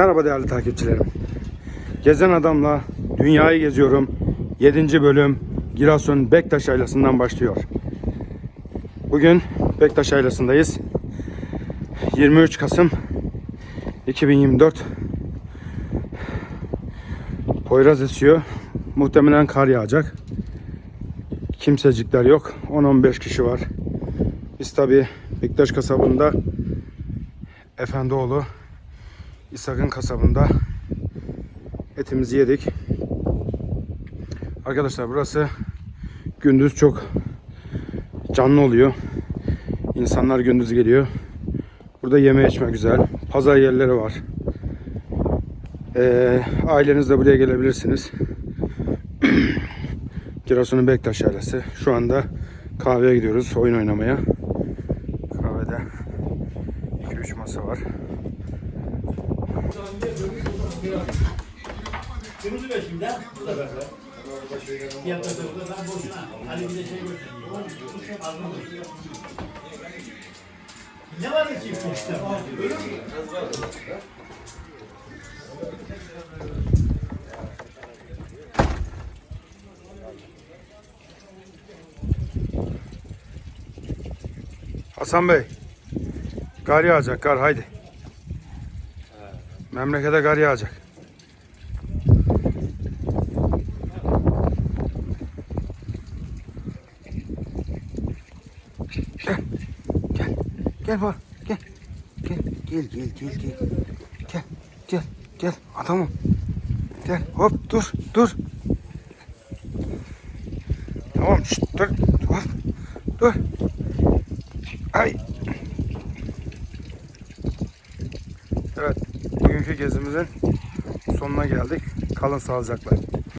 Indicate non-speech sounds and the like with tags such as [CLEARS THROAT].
Merhaba değerli takipçilerim. Gezen Adam'la dünyayı geziyorum. 7. bölüm Giresun Bektaş Yaylası'ndan başlıyor. Bugün Bektaş Yaylası'ndayız. 23 Kasım 2024 Poyraz esiyor. Muhtemelen kar yağacak. Kimsecikler yok. 10-15 kişi var. Biz tabi Bektaş kasabında Efendioğlu İshak'ın kasabında etimizi yedik. Arkadaşlar burası gündüz çok canlı oluyor. İnsanlar gündüz geliyor. Burada yeme içme güzel. Pazar yerleri var. Ee, ailenizle buraya gelebilirsiniz. [CLEARS THROAT] Giresun'un Bektaş Yaylası. Şu anda kahveye gidiyoruz oyun oynamaya. Kahvede 2-3 masa var. Kırmızı beşimde bu da böyle. Fiyatı da burada ben boşuna. Ali bize şey gösteriyor. Ne var ki işte? Öyle mi? Hasan Bey. Kar yağacak kar haydi. Memlekete kar yağacak. Gel. Gel. Gel bak. Gel. Gel. Gel gel gel gel. Gel. Gel. Gel adamım. Gel. Hop dur dur. Tamam şşt, dur. Hop. Dur. Ay. Gezimizin sonuna geldik. Kalın sağlıcakla.